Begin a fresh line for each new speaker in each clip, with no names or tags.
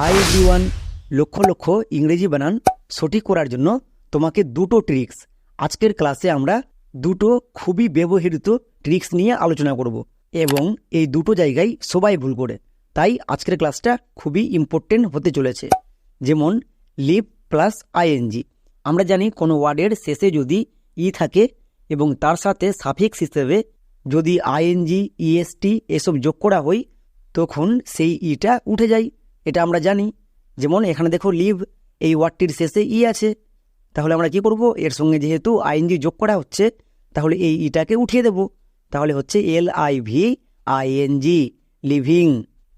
High ডিওয়ান lakh lakh ইংরেজি বানান সঠিক করার জন্য তোমাকে দুটো ট্রিক্স আজকের ক্লাসে আমরা দুটো খুবই ব্যবহৃত ট্রিক্স নিয়ে আলোচনা করব এবং এই দুটো জায়গায় সবাই ভুল করে। তাই আজকের ক্লাসটা খুবই ইম্পর্টেন্ট হতে চলেছে। যেমন লিভ প্লাস আইএনজি আমরা জানি কোনো ওয়ার্ডের শেষে যদি ই থাকে এবং তার সাথে সাফিক্স হিসেবে যদি আইএনজি ইএসটি এসব যোগ করা হয়, তখন সেই ইটা উঠে যায়। এটা আমরা জানি। যেমন এখানে দেখো লিভ, এই ওয়ার্ডটির শেষে ই আছে। তাহলে আমরা কি করব? এর সঙ্গে যেহেতু আইএনজি যোগ করা হচ্ছে, তাহলে এই ইটাকে উঠিয়ে দেব। তাহলে হচ্ছে L I V I N G living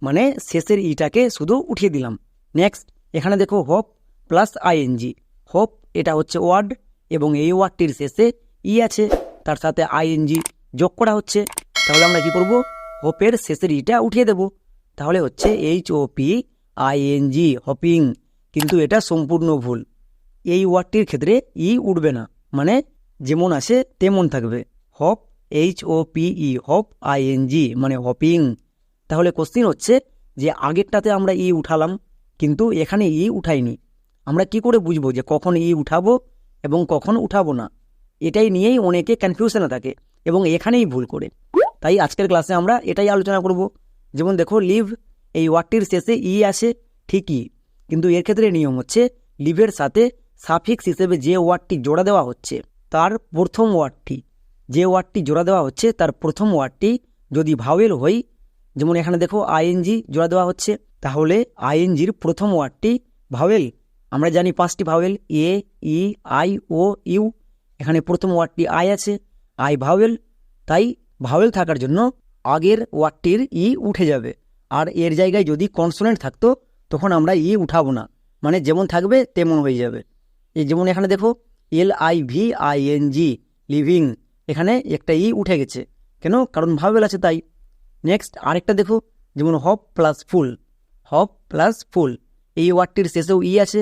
মানে শেষের ইটাকে শুধু উঠিয়ে দিলাম। নেক্সট, এখানে দেখো হোপ প্লাস আইএনজি হোপ, এটা হচ্ছে ওয়ার্ড, এবং এই ওয়ার্ডটির শেষে ই আছে। তার সাথে আইএনজি যোগ করা হচ্ছে। তাহলে আমরা কি করব? হোপের শেষের ইটা উঠিয়ে দেব। তাহলে হচ্ছে H O P I N G hopping, কিন্তু এটা সম্পূর্ণ ভুল। এই ওয়ার্ডটির ক্ষেত্রে ই উঠবে না। মানে যেমন আছে, তেমন থাকবে। Hop, H O P E, hop I N G মানে হপিং। তাহলে কোশ্চিন হচ্ছে যে আগেরটাতে আমরা ই উঠালাম, কিন্তু এখানে ই উঠাইনি। আমরা কি করে বুঝব যে কখন ই উঠাবো এবং কখন উঠাবো না? এটাই নিয়েই অনেকে কনফিউশনে থাকে এবং এখানেই ভুল করে। তাই আজকের ক্লাসে আমরা এটাই আলোচনা করব। যেমন দেখো লিভ এই ওয়ার্ডটির শেষে ই আসে ঠিকই, কিন্তু এর ক্ষেত্রে নিয়ম হচ্ছে লিভের সাথে সাফিক্স হিসেবে যে ওয়ার্ডটি জোড়া দেওয়া হচ্ছে তার প্রথম ওয়ার্ডটি। যে ওয়ার্ডটি জোড়া দেওয়া হচ্ছে তার প্রথম ওয়ার্ডটি যদি ভাওয়েল হয় যেমন এখানে দেখো আইএনজি জোড়া দেওয়া হচ্ছে, তাহলে আইএনজির প্রথম ওয়ার্ডটি ভাওয়েল। আমরা জানি পাঁচটি vowel, A, E, I, O, U, এখানে প্রথম ওয়ার্ডটি আই আছে, আই ভাওয়েল, তাই ভাওয়েল থাকার জন্য আগের ওয়ার্ডটির ই উঠে যাবে। আর এর জায়গায় যদি কনসোনেন্ট থাকতো, তখন আমরা ই উঠাবো না। মানে যেমন থাকবে, তেমন হয়ে যাবে। এই যেমন এখানে দেখো L I V I N G living এখানে একটা ই উঠে গেছে। কেন? কারণ ভাওয়েল আছে তাই। নেক্সট আরেকটা দেখো, যেমন hop plus full hop plus full এই ওয়ার্ডটির শেষেও ই আছে,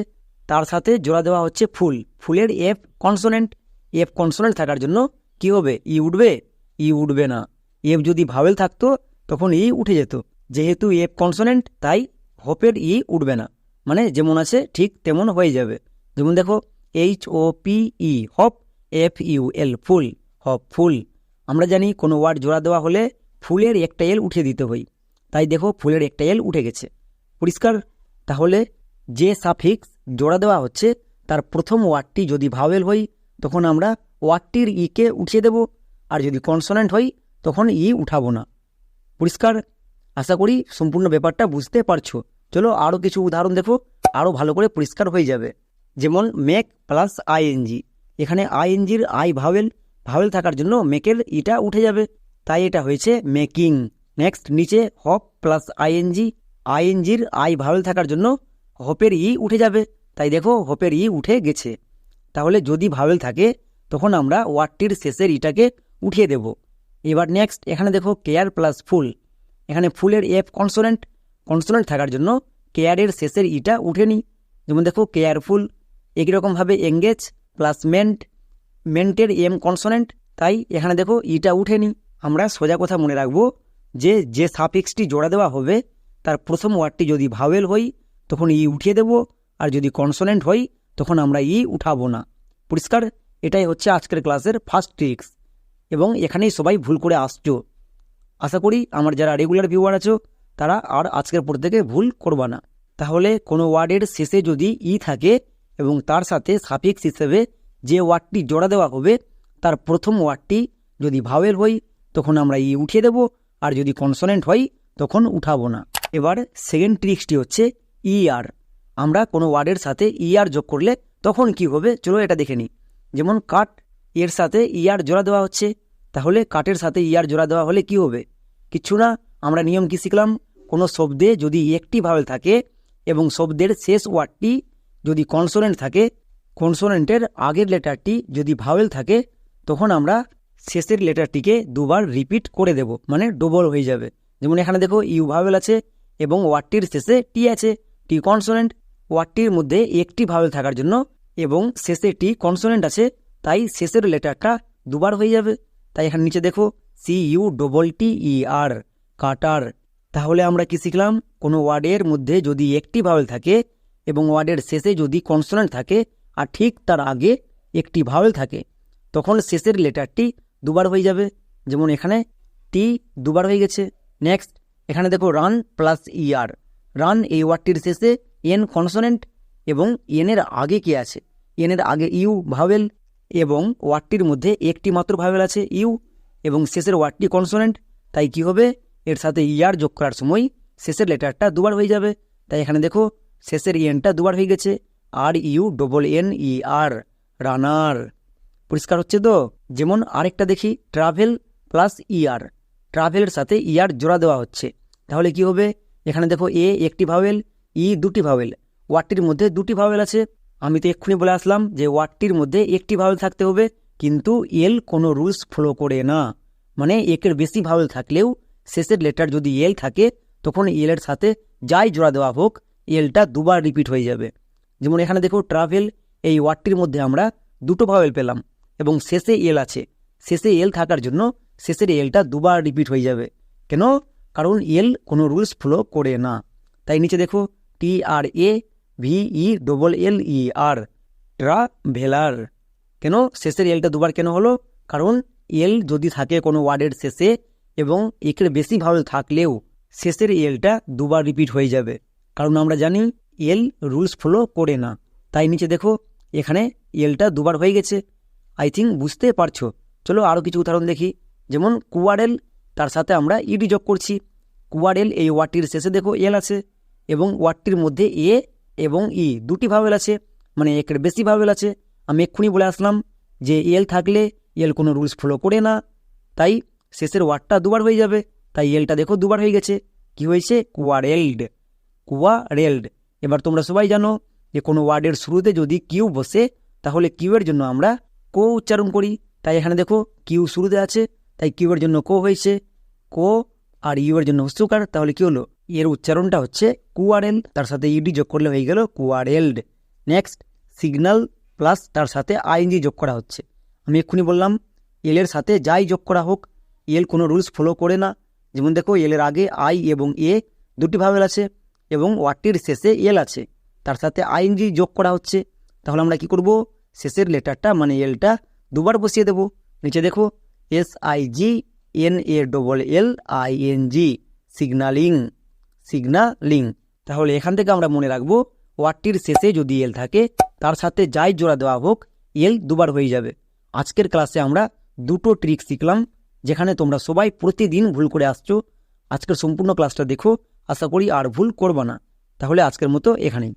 তার সাথে জোড়া দেওয়া হচ্ছে ফুল। ফুলের এফ কনসোনেন্ট এফ কনসোনেন্ট থাকার জন্য কি হবে? ই উঠবে? ই উঠবে না। এফ যদি ভাবেল থাকতো, তখন ই উঠে যেত। যেহেতু এফ কনসোনেন্ট তাই হপের ই উঠবে না। মানে যেমন আছে, ঠিক তেমন হয়ে যাবে। যেমন দেখো H O P E hop F U L full hop full. আমরা জানি কোনো ওয়ার্ড জোড়া দেওয়া হলে ফুলের একটা এল উঠিয়ে দিতে হয়। তাই দেখো, ফুলের একটা এল উঠে গেছে। পরিষ্কার? তাহলে যে সাফিক্স জোড়া দেওয়া হচ্ছে, তার প্রথম ওয়ার্ডটি যদি ভাওয়েল হয়, তখন আমরা ওয়ার্ডটির ইকে উঠিয়ে দেব। আর যদি কনসোনেন্ট হয়, তখন ই উঠাবো না। পরিষ্কার? আশা করি সম্পূর্ণ ব্যাপারটা বুঝতে পারছ। চলো আরও কিছু উদাহরণ দেখো আরও ভালো করে পরিষ্কার হয়ে যাবে। যেমন মেক প্লাস আইএনজি। এখানে আইএনজির আই ভাওয়েল ভাওয়েল থাকার জন্য মেকের ইটা উঠে যাবে। তাই এটা হয়েছে মেকিং নেক্সট, নিচে hop plus I N G. আইএনজির I vowel থাকার জন্য হপের ই উঠে যাবে। তাই দেখো হপের ই উঠে গেছে। তাহলে যদি ভাওয়েল থাকে, তখন আমরা ওয়ার্ডটির শেষের ইটাকে উঠিয়ে দেব। এবার নেক্সট এখানে দেখো কেয়ার প্লাস ফুল এখানে ফুলের এফ কনসোনেন্ট কনসোনেন্ট থাকার জন্য কেয়ারের শেষের ইটা উঠেনি যেমন দেখো কেয়ারফুল একই রকমভাবে এঙ্গেজ প্লাস মেন্ট, মেন্টের এম কনসোনেন্ট, তাই এখানে দেখো ইটা উঠেনি আমরা সোজা কথা মনে রাখব যে যে সাফিক্সটি জোড়া দেওয়া হবে, তার প্রথম ওয়ার্ডটি যদি ভাওয়েল হই, তখন ই উঠিয়ে দেব, আর যদি কনসোনেন্ট হই, তখন আমরা ই উঠাবো না। পরিষ্কার? এটাই হচ্ছে আজকের ক্লাসের ফার্স্ট ট্রিক্স। এবং এখানেই সবাই ভুল করে আসছো। আশা করি আমার যারা রেগুলার ভিউয়ার আছো, তারা আর আজকের পর থেকে ভুল করবা না। তাহলে কোনো ওয়ার্ডের শেষে যদি ই থাকে এবং তার সাথে সাফিক্স হিসেবে যে ওয়ার্ডটি জোড়া দেওয়া হবে, তার প্রথম ওয়ার্ডটি যদি ভাওয়েল হই তখন আমরা ই উঠিয়ে দেব, আর যদি কনসোনেন্ট হয়, তখন উঠাবো না। এবার সেকেন্ড ট্রিক্সটি হচ্ছে ইআর আমরা কোনো ওয়ার্ডের সাথে ইআর যোগ করলে তখন কি হবে? চলো এটা দেখে নিই। যেমন কাট, এর সাথে ইয়ার জোড়া দেওয়া হচ্ছে, তাহলে কাটের সাথে ইয়ার জোড়া দেওয়া হলে কি হবে? কিচ্ছু না, আমরা নিয়ম কি শিখলাম? কোনো শব্দে যদি একটি ভাওয়েল থাকে এবং শব্দের শেষ ওয়ার্ডটি যদি কনসোনেন্ট থাকে কনসোনেন্টের আগের লেটারটি যদি ভাওয়েল থাকে, তখন আমরা শেষের লেটারটিকে দুবার রিপিট করে দেব মানে ডবল হয়ে যাবে। যেমন এখানে দেখো, ইউ ভাওয়েল আছে এবং ওয়ার্ডটির শেষে টি আছে। টি কনসোনেন্ট ওয়ার্ডটির মধ্যে একটি ভাওয়েল থাকার জন্য এবং শেষে টি কনসোনেন্ট আছে, তাই শেষের লেটারটা দুবার হয়ে যাবে। তাই এখানে নিচে দেখো C U double T E R cutter. তাহলে আমরা কি শিখলাম? কোনো ওয়ার্ডের মধ্যে যদি একটি ভাওয়েল থাকে এবং ওয়ার্ডের শেষে যদি কনসোনেন্ট থাকে, আর ঠিক তার আগে একটি ভাওয়েল থাকে, তখন শেষের লেটারটি দুবার হয়ে যাবে। যেমন এখানে টি দুবার হয়ে গেছে। নেক্সট এখানে দেখো রান প্লাস ইআর রান এই ওয়ার্ডটির শেষে এন কনসোনেন্ট এবং এনের আগে কি আছে? এনের আগে ইউ ভাওয়েল এবং ওয়ার্ডটির মধ্যে একটি মাত্র ভাওয়েল আছে ইউ এবং শেষের ওয়ার্ডটি কনসোনেন্ট, তাই কি হবে? এর সাথে ইয়ার যোগ করার সময় শেষের লেটারটা দুবার হয়ে যাবে। তাই এখানে দেখো, শেষের এনটা দুবার হয়ে গেছে। R U double N E R, runner. পরিষ্কার হচ্ছে তো? যেমন আরেকটা দেখি, ট্রাভেল প্লাস ইয়ার ট্রাভেলের সাথে ইয়ার জোড়া দেওয়া হচ্ছে। তাহলে কি হবে? এখানে দেখো, এ একটি ভাওয়েল, ই দুটি ভাওয়েল। ওয়ার্ডটির মধ্যে দুটি ভাওয়েল আছে। আমি তো এক্ষুনি বলে আসলাম যে ওয়ার্ডটির মধ্যে একটি ভাওয়েল থাকতে হবে। কিন্তু এল কোনো রুলস ফলো করে না। মানে একের বেশি ভাওয়েল থাকলেও শেষের লেটার যদি এল থাকে, তখন এলের সাথে যাই জোড়া দেওয়া হোক, এলটা দুবার রিপিট হয়ে যাবে। যেমন এখানে দেখো ট্রাভেল এই ওয়ার্ডটির মধ্যে আমরা দুটো ভাওয়েল পেলাম এবং শেষে এল আছে। শেষে এল থাকার জন্য শেষের এলটা দুবার রিপিট হয়ে যাবে। কেন? কারণ এল কোনো রুলস ফলো করে না। তাই নিচে দেখো T R A V E double L E R traveller কেন? শেষের এলটা দুবার কেন হলো? কারণ এল যদি থাকে কোনো ওয়ার্ডের শেষে এবং একের বেশি ভাওয়েল থাকলেও শেষের এলটা দুবার রিপিট হয়ে যাবে। কারণ আমরা জানি এল রুলস ফলো করে না। তাই নিচে দেখো, এখানে এলটা দুবার হয়ে গেছে। আই থিঙ্ক বুঝতে পারছ। চলো আরও কিছু উদাহরণ দেখি। যেমন কুয়ারেল, তার সাথে আমরা ইডি যোগ করছি। কুয়ারেল এই ওয়ার্ডটির শেষে দেখো এল আছে এবং ওয়ার্ডটির মধ্যে এ এবং ই দুটি ভাওয়েল আছে। মানে একের বেশি ভাওয়েল আছে। আমি এক্ষুনি বলে আসলাম যে এল থাকলে এল কোনো রুলস ফলো করে না। তাই শেষের ওয়ার্ডটা দুবার হয়ে যাবে। তাই এলটা দেখো দুবার হয়ে গেছে। কি হয়েছে? কুয়ারেল্ড কুয়ারেল্ড এবার তোমরা সবাই জানো যে কোনো ওয়ার্ডের শুরুতে যদি কিউ বসে, তাহলে কিউয়ের জন্য আমরা কো উচ্চারণ করি। তাই এখানে দেখো কিউ শুরুতে আছে। তাই কিউয়ের জন্য কো হয়েছে। কো আর ইউ এর জন্য হস্যকার তাহলে কি হলো? এর উচ্চারণটা হচ্ছে কুয়ারেল তার সাথে ইডি যোগ করলে হয়ে গেল কুয়ারেল্ড নেক্সট সিগন্যাল প্লাস তার সাথে আইএনজি যোগ করা হচ্ছে। আমি এক্ষুনি বললাম এলের সাথে যাই যোগ করা হোক এল কোনো রুলস ফলো করে না। যেমন দেখো এলের আগে আই এবং এ দুটি ভাবেল আছে এবং ওয়ার্ডটির শেষে এল আছে। তার সাথে আইএনজি যোগ করা হচ্ছে। তাহলে আমরা কি করব? শেষের লেটারটা মানে এলটা দুবার বসিয়ে দেব। নিচে দেখো S I G N A double L I N G signalling signalling তাহলে এখান থেকে আমরা মনে রাখব, ওয়ার্ডটির শেষে যদি এল থাকে তার সাথে যাই জোড়া দেওয়া হোক, এল দুবার হয়ে যাবে। আজকের ক্লাসে আমরা দুটো ট্রিক শিখলাম, যেখানে তোমরা সবাই প্রতিদিন ভুল করে আসছো। আজকের সম্পূর্ণ ক্লাসটা দেখো, আশা করি আর ভুল করবা না। তাহলে আজকের মতো এখানেই।